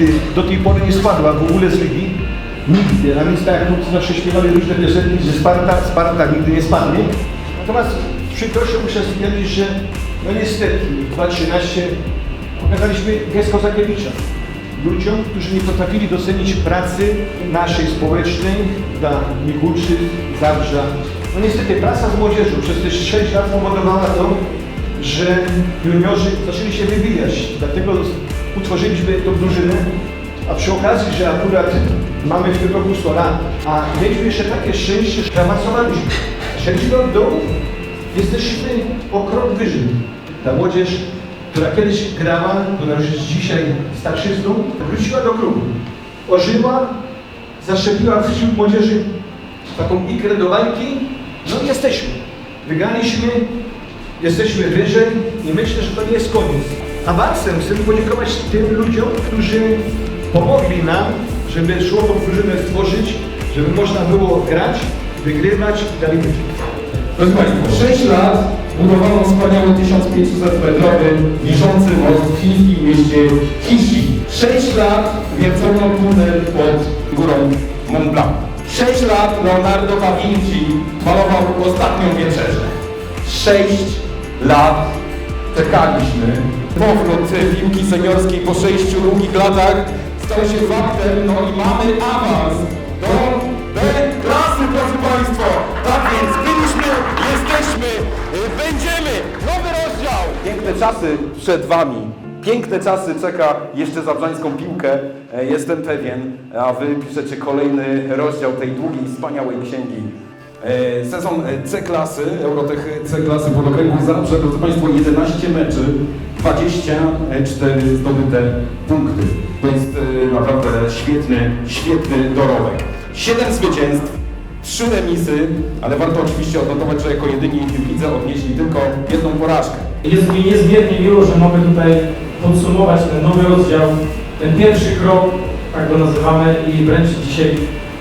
nigdy do tej pory nie spadła w ogóle z ligi. Nigdy. A więc tak jak tu zawsze śpiewali różne piosenki, że Sparta, Sparta nigdy nie spadnie. Natomiast z przykrością muszę stwierdzić, że no niestety w 2013 pokazaliśmy gest Kozakiewicza. Ludziom, którzy nie potrafili docenić pracy naszej społecznej dla Mikułczy, Zabrza. No niestety praca z młodzieżą przez te 6 lat powodowała to, że juniorzy zaczęli się wybijać. Dlatego utworzyliśmy tą drużynę, a przy okazji, że akurat mamy w tym roku 100 lat, a mieliśmy jeszcze takie szczęście, że awansowaliśmy. Szliśmy od dołu, jesteśmy o krok wyżej. Ta młodzież, która kiedyś grała, która już jest dzisiaj starszystą, wróciła do klubu. Ożyła, zaszczepiła wśród młodzieży taką ikrę do walki. No i jesteśmy. Wygraliśmy, jesteśmy wyżej i myślę, że to nie jest koniec. Awansem chcę podziękować tym ludziom, którzy pomogli nam, żeby szło tą drużynę stworzyć, żeby można było grać, wygrywać i dalej być. Proszę Państwa, 6 lat budowano wspaniały 1500-metrowy wiszący most w chińskim mieście Kishi. 6 lat wiercono tunel pod górą Mont Blanc. 6 lat Leonardo da Vinci malował ostatnią wieczerzę. 6 lat czekaliśmy. Powrót piłki seniorskiej po 6 długich latach stał się faktem, no i mamy awans do B klasy, proszę Państwa. Tak więc byliśmy, jesteśmy, y, będziemy. Nowy rozdział. Piękne czasy przed Wami. Piękne czasy czeka jeszcze zabrzańską piłkę, e, jestem pewien, a Wy piszecie kolejny rozdział tej długiej, wspaniałej księgi. E, Sezon e, C-klasy, Eurotech C-klasy pod okręgu Zabrze, drodzy Państwo, 11 meczy, 24 zdobyte punkty. To jest e, naprawdę świetny, świetny dorobek. 7 zwycięstw, 3 remisy, ale warto oczywiście odnotować, że jako jedyni widze odnieśli tylko jedną porażkę. Jest mi niezmiernie miło, że mogę tutaj podsumować ten nowy rozdział, ten pierwszy krok, tak go nazywamy i wręczyć dzisiaj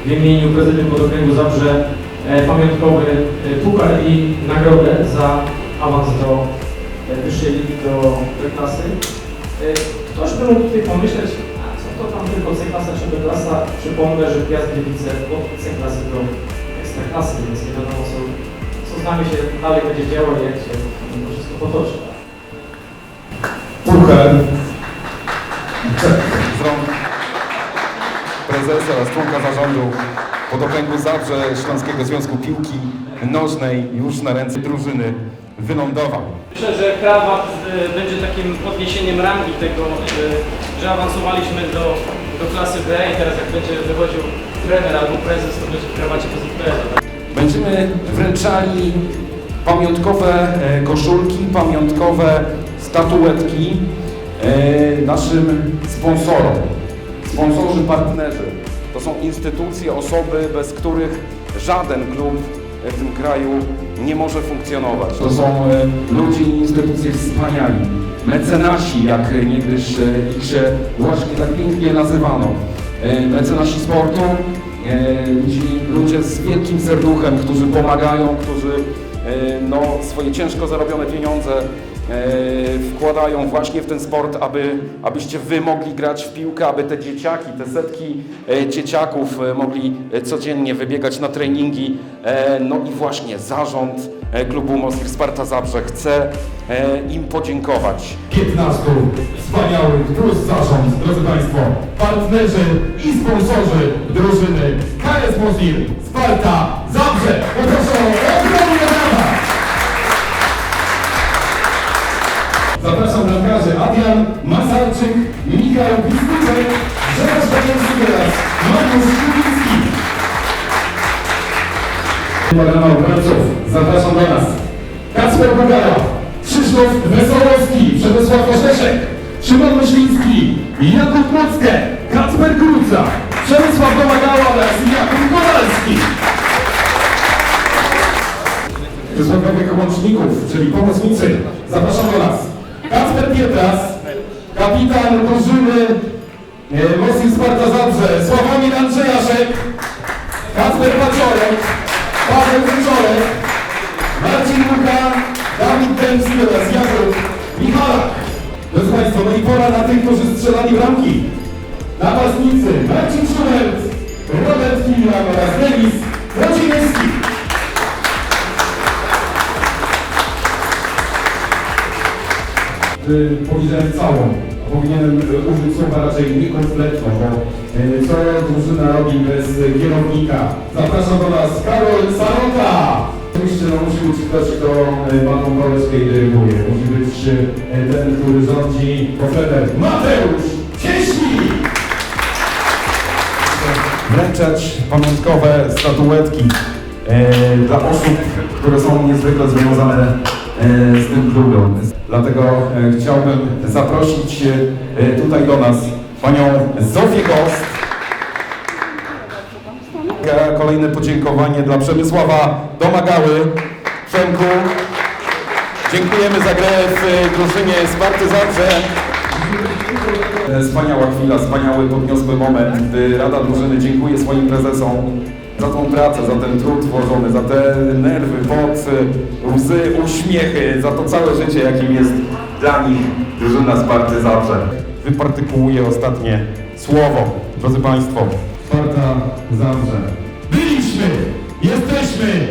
w imieniu prezydium Podokręgu Zabrze e, pamiątkowy e, puchar i nagrodę za awans do e, wyższej ligi, do klasy. E, ktoś by mógł tutaj pomyśleć, a co to tam tylko C-klasa czy B-klasa? Przypomnę, że Piast Gliwice od C-klasy do Ekstraklasy, więc nie wiadomo co, co z nami się dalej będzie działo i jak się to wszystko potoczy. Puchar prezesa oraz członka zarządu podokręgu Zabrze Śląskiego Związku Piłki Nożnej już na ręce drużyny wylądował. Myślę, że krawat y, będzie takim podniesieniem rangi tego, y, że awansowaliśmy do, do klasy B i teraz jak będzie wychodził trener albo prezes, to będzie w krawacie PZPL. Będziemy wręczali pamiątkowe e, koszulki, pamiątkowe statuetki e, naszym sponsorom. Sponsorzy, partnerzy to są instytucje, osoby, bez których żaden klub w tym kraju nie może funkcjonować. To są e, ludzie i instytucje wspaniali. Mecenasi, jak niegdyś e, ich się właśnie tak pięknie nazywano. E, Mecenasi sportu, ludzi, ludzie z wielkim serduchem, którzy pomagają, którzy no, swoje ciężko zarobione pieniądze wkładają właśnie w ten sport, aby, abyście wy mogli grać w piłkę, aby te dzieciaki, te setki e, dzieciaków e, mogli e, codziennie wybiegać na treningi. E, No i właśnie zarząd e, klubu Moskw Sparta Zabrze chce e, im podziękować. 15 wspaniałych plus zarząd, drodzy Państwo, partnerzy i sponsorzy drużyny KS Mosil Sparta Zabrze. Poproszę o Zapraszam bramkarzy Adrian Masarczyk, Michał Biskuczek, Grzegorz Danielski oraz Mariusz Kubiński. Pana obrońców, zapraszam do nas. Kacper Bogara, Krzysztof Wesołowski, Przemysław Orzeszek, Szymon Myśliński, Jakub Mockę, Kacper Kruca, Przemysław Domagała oraz Jakub Kowalski. Przysłowiowych łączników, czyli pomocnicy, zapraszam do nas. Kacper Pietras, kapitan drużyny e, Moskwy Sparta Zabrze, Sławomir Andrzejaszek, Kacper Paciorek, Paweł Wieczorek, Marcin Luka, Dawid Dębski oraz Jakub Michalak. Proszę Państwa, no i pora na tych, którzy strzelali bramki. napastnicy Marcin Schubert, Robert Kilian oraz Denis Powiedziałem całą, powinienem y, użyć słowa raczej niekompletną, bo y, co drużyna robi bez kierownika? Zapraszam do nas Karol Sarota! Oczywiście no, musi być ktoś, kto y, paną Koleskiej dyryguje. Musi być ten, który rządzi kofeder Mateusz Cieśnik! wręczać pamiątkowe statuetki e, dla osób, które są niezwykle związane e, z tym klubem. Dlatego e, chciałbym zaprosić e, tutaj do nas panią Zofię Gost. E, Kolejne podziękowanie dla Przemysława Domagały. Przemku, dziękujemy za grę w e, drużynie Sparty Zabrze. E, Wspaniała chwila, wspaniały, podniosły moment, gdy Rada Drużyny dziękuję swoim prezesom za tą pracę, za ten trud włożony, za te nerwy, pot, łzy, uśmiechy, za to całe życie, jakim jest dla nich drużyna Sparty Zabrze. Wypartykułuję ostatnie słowo. Drodzy Państwo, Sparta Zabrze. Byliśmy, jesteśmy